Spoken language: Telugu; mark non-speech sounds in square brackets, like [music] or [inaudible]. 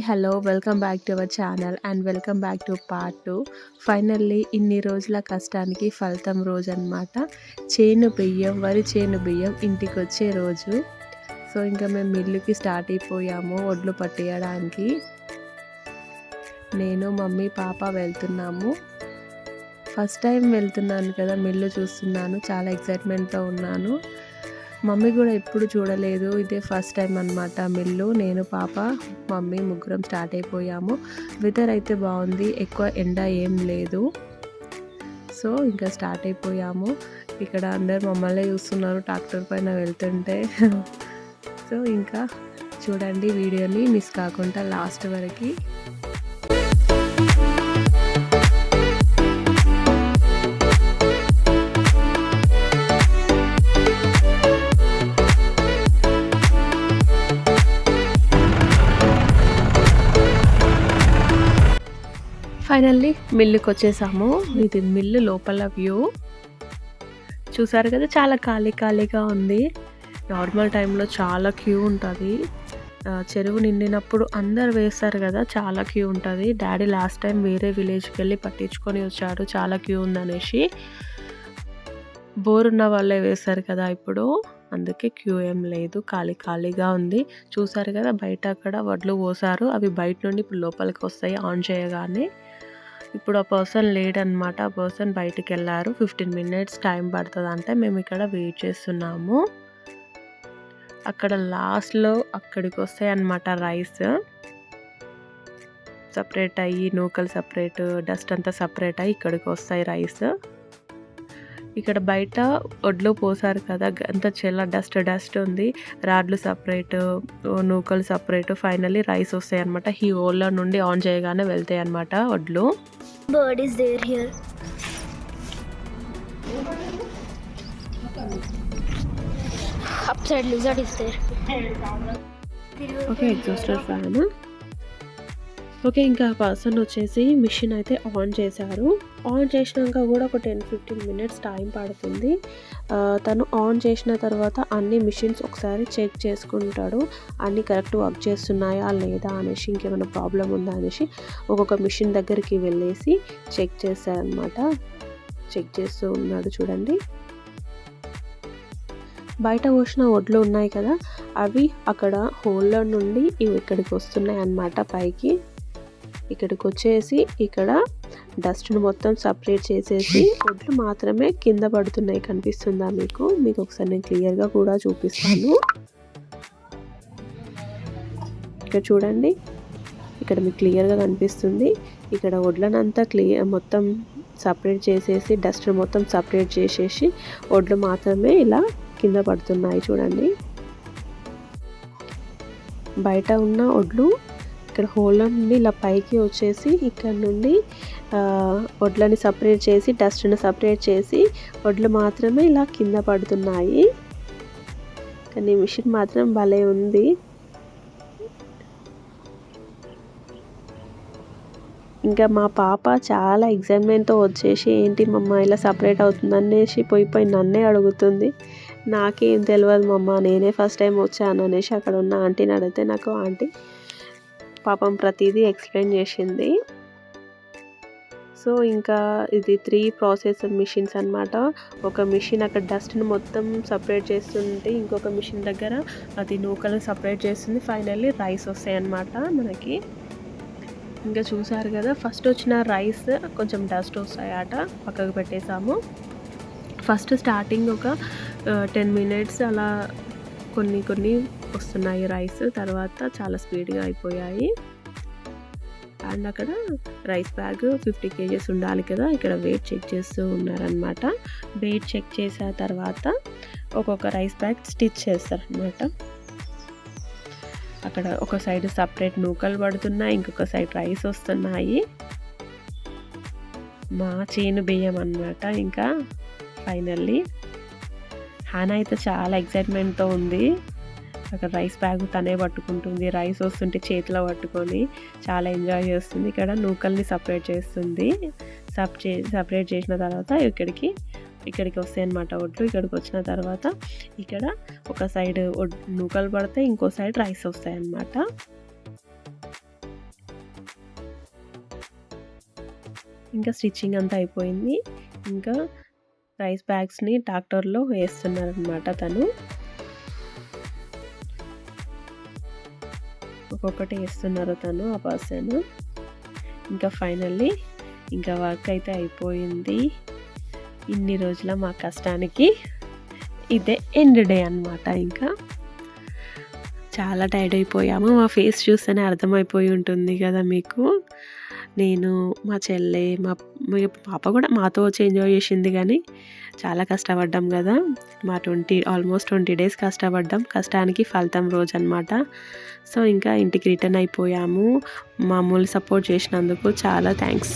Hello welcome back to our channel and welcome back to part two finally ఇన్ని రోజుల కష్టానికి ఫలితం రోజు అనమాట చేను బియ్యం వరి చేను బియ్యం ఇంటికి వచ్చే రోజు. సో ఇంకా మేము మిల్లుకి స్టార్ట్ అయిపోయాము ఒడ్లు పట్టేయడానికి. నేను మమ్మీ పాప వెళ్తున్నాము. ఫస్ట్ టైం వెళ్తున్నాను కదా మిల్లు చూస్తున్నాను చాలా ఎక్సైట్మెంట్తో ఉన్నాను. మమ్మీ కూడా ఎప్పుడు చూడలేదు. ఇదే ఫస్ట్ టైం అనమాట మిల్లు. నేను పాప మమ్మీ ముగ్గురం స్టార్ట్ అయిపోయాము. వెదర్ అయితే బాగుంది. ఎక్కువ ఎండ ఏం లేదు. సో ఇంకా స్టార్ట్ అయిపోయాము. ఇక్కడ అందరు మమ్మల్ని చూస్తున్నారు ట్రాక్టర్ పైన వెళ్తుంటే. [laughs] సో ఇంకా చూడండి వీడియోని. మిస్ కాకుండా లాస్ట్ వరకు. ఫైనల్లీ మిల్లుకి వచ్చేసాము. ఇది మిల్లు లోపల వ్యూ చూసారు కదా చాలా ఖాళీ ఖాళీగా ఉంది. నార్మల్ టైంలో చాలా క్యూ ఉంటుంది. చెరువు నిండినప్పుడు అందరు వేస్తారు కదా చాలా క్యూ ఉంటుంది. డాడీ లాస్ట్ టైం వేరే విలేజ్కి వెళ్ళి పట్టించుకొని వచ్చాడు చాలా క్యూ ఉందనేసి. బోర్ ఉన్న వాళ్ళే వేస్తారు కదా ఇప్పుడు. అందుకే క్యూ ఏం లేదు ఖాళీ ఖాళీగా ఉంది. చూసారు కదా బయట అక్కడ వడ్లు పోసారు. అవి బయట నుండి ఇప్పుడు లోపలికి వస్తాయి ఆన్ చేయగానే. ఇప్పుడు ఆ పర్సన్ లేడనమాట ఆ పర్సన్ బయటికి వెళ్ళారు ఫిఫ్టీన్ మినిట్స్ టైం పడుతుంది అంటే మేము ఇక్కడ వెయిట్ చేస్తున్నాము. అక్కడ లాస్ట్లో అక్కడికి వస్తాయి అన్నమాట రైస్. సపరేట్ అయ్యి నూకలు సపరేట్ డస్ట్ అంతా సపరేట్ అయ్యి ఇక్కడికి వస్తాయి రైస్. ఇక్కడ బయట ఒడ్లు పోసారు కదా అంత చాలా డస్ట్ డస్ట్ ఉంది. రాడ్లు సపరేట్ నూకలు సపరేట్ ఫైనల్లీ రైస్ వస్తాయి అనమాట ఈ ఓల్లో నుండి ఆన్ చేయగానే వెళ్తాయి అనమాట ఒడ్లు. bird is there here. Upside lizard is there. Okay, exhausted fan. Okay ఇంకా పర్సన్ వచ్చేసి మిషన్ అయితే ఆన్ చేశారు. ఆన్ చేసినాక కూడా ఒక టెన్ ఫిఫ్టీన్ మినిట్స్ టైం పడుతుంది. తను ఆన్ చేసిన తర్వాత అన్ని మిషన్స్ ఒకసారి చెక్ చేసుకుంటాడు. అన్నీ కరెక్ట్ వర్క్ చేస్తున్నాయా లేదా అనేసి ఇంకేమైనా ప్రాబ్లం ఉందా అనేసి ఒక్కొక్క మిషన్ దగ్గరికి వెళ్ళేసి చెక్ చేశారనమాట చెక్ చేస్తూ ఉన్నాడు చూడండి. బయట పోసిన వడ్లు ఉన్నాయి కదా అవి అక్కడ హోల్లో నుండి ఇవి ఇక్కడికి వస్తున్నాయి అన్నమాట పైకి. ఇక్కడికి వచ్చేసి ఇక్కడ డస్ట్ను మొత్తం సపరేట్ చేసేసి వడ్లు మాత్రమే కింద పడుతున్నాయి కనిపిస్తుందా మీకు? మీకు ఒకసారి నేను క్లియర్గా కూడా చూపిస్తాను. ఇక్కడ చూడండి. ఇక్కడ మీకు క్లియర్గా కనిపిస్తుంది. ఇక్కడ వడ్లనంతా క్లియర్ మొత్తం సపరేట్ చేసేసి డస్ట్ మొత్తం సపరేట్ చేసేసి వడ్లు మాత్రమే ఇలా కింద పడుతున్నాయి చూడండి. బయట ఉన్న వడ్లు ఇక్కడ హోల్లో నుండి ఇలా పైకి వచ్చేసి ఇక్కడ నుండి వడ్లని సపరేట్ చేసి డస్ట్ని సపరేట్ చేసి వడ్లు మాత్రమే ఇలా కింద పడుతున్నాయి. కానీ మిషన్ మాత్రం భలే ఉంది. ఇంకా మా పాప చాలా ఎగ్జైట్మెంట్తో వచ్చేసి ఏంటి మమ్మ ఇలా సపరేట్ అవుతుంది? అనేసి పోయి పోయి నన్నే అడుగుతుంది. నాకేం తెలియదు మమ్మ నేనే ఫస్ట్ టైం వచ్చాను అనేసి అక్కడ ఉన్న ఆంటీని అడిగితే నాకు ఆంటీ పాపం ప్రతిదీ ఎక్స్ప్లెయిన్ చేసింది. సో ఇంకా ఇది త్రీ ప్రాసెస్ మిషన్స్ అనమాట ఒక మిషన్ అక్కడ డస్ట్ని మొత్తం సపరేట్ చేస్తుంటే ఇంకొక మిషన్ దగ్గర అది నూకలను సపరేట్ చేస్తుంది. ఫైనల్లీ రైస్ వస్తాయి అన్నమాట మనకి. ఇంకా చూసారు కదా ఫస్ట్ వచ్చిన రైస్ కొంచెం డస్ట్ వస్తాయట పక్కకు పెట్టేసాము. ఫస్ట్ స్టార్టింగ్ ఒక టెన్ మినిట్స్ అలా కొన్ని కొన్ని వస్తున్నాయి రైస్ తర్వాత చాలా స్పీడ్గా అయిపోయాయి. అండ్ అక్కడ రైస్ బ్యాగ్ ఫిఫ్టీ కేజెస్ ఉండాలి కదా. ఇక్కడ వెయిట్ చెక్ చేస్తూ ఉన్నారనమాట వెయిట్ చెక్ చేసిన తర్వాత ఒక్కొక్క రైస్ బ్యాగ్ స్టిచ్ చేస్తారనమాట అక్కడ ఒక సైడ్ సపరేట్ నూకలు పడుతున్నాయి. ఇంకొక సైడ్ రైస్ వస్తున్నాయి. మా చేను బియ్యం అనమాట ఇంకా ఫైనల్లీ హానా అయితే చాలా ఎక్సైట్మెంట్తో ఉంది. అక్కడ రైస్ బ్యాగ్ తనే పట్టుకుంటుంది. రైస్ వస్తుంటే చేతిలో పట్టుకొని చాలా ఎంజాయ్ చేస్తుంది. ఇక్కడ నూకల్ని సపరేట్ చేస్తుంది. సప్ చే సపరేట్ చేసిన తర్వాత ఇక్కడికి ఇక్కడికి వస్తాయి అనమాట ఒడ్లు. ఇక్కడికి వచ్చిన తర్వాత ఇక్కడ ఒక సైడ్ నూకలు పడితే ఇంకో సైడ్ రైస్ వస్తాయి అన్నమాట. ఇంకా స్టిచ్చింగ్ అంతా అయిపోయింది. ఇంకా రైస్ బ్యాగ్స్ని ట్రాక్టర్లో వేస్తున్నారనమాట తను. ఒక్కొక్కటి వేస్తున్నారు తను ఆ పర్సన్. ఇంకా ఫైనల్లీ ఇంకా వర్క్ అయితే అయిపోయింది. ఇన్ని రోజుల మా కష్టానికి ఇదే ఎండ్ డే అనమాట ఇంకా. చాలా టైర్డ్ అయిపోయాము. మా ఫేస్ చూస్తేనే అర్థమైపోయి ఉంటుంది కదా మీకు. నేను మా చెల్లె మా మా పాప కూడా మాతో వచ్చి ఎంజాయ్ చేసింది కానీ చాలా కష్టపడ్డాం కదా. మా ట్వంటీ ఆల్మోస్ట్ ట్వంటీ డేస్ కష్టపడ్డాం. కష్టానికి ఫలితం రోజు అనమాట సో ఇంకా ఇంటికి రిటర్న్ అయిపోయాము. మామూలు సపోర్ట్ చేసినందుకు చాలా థ్యాంక్స్.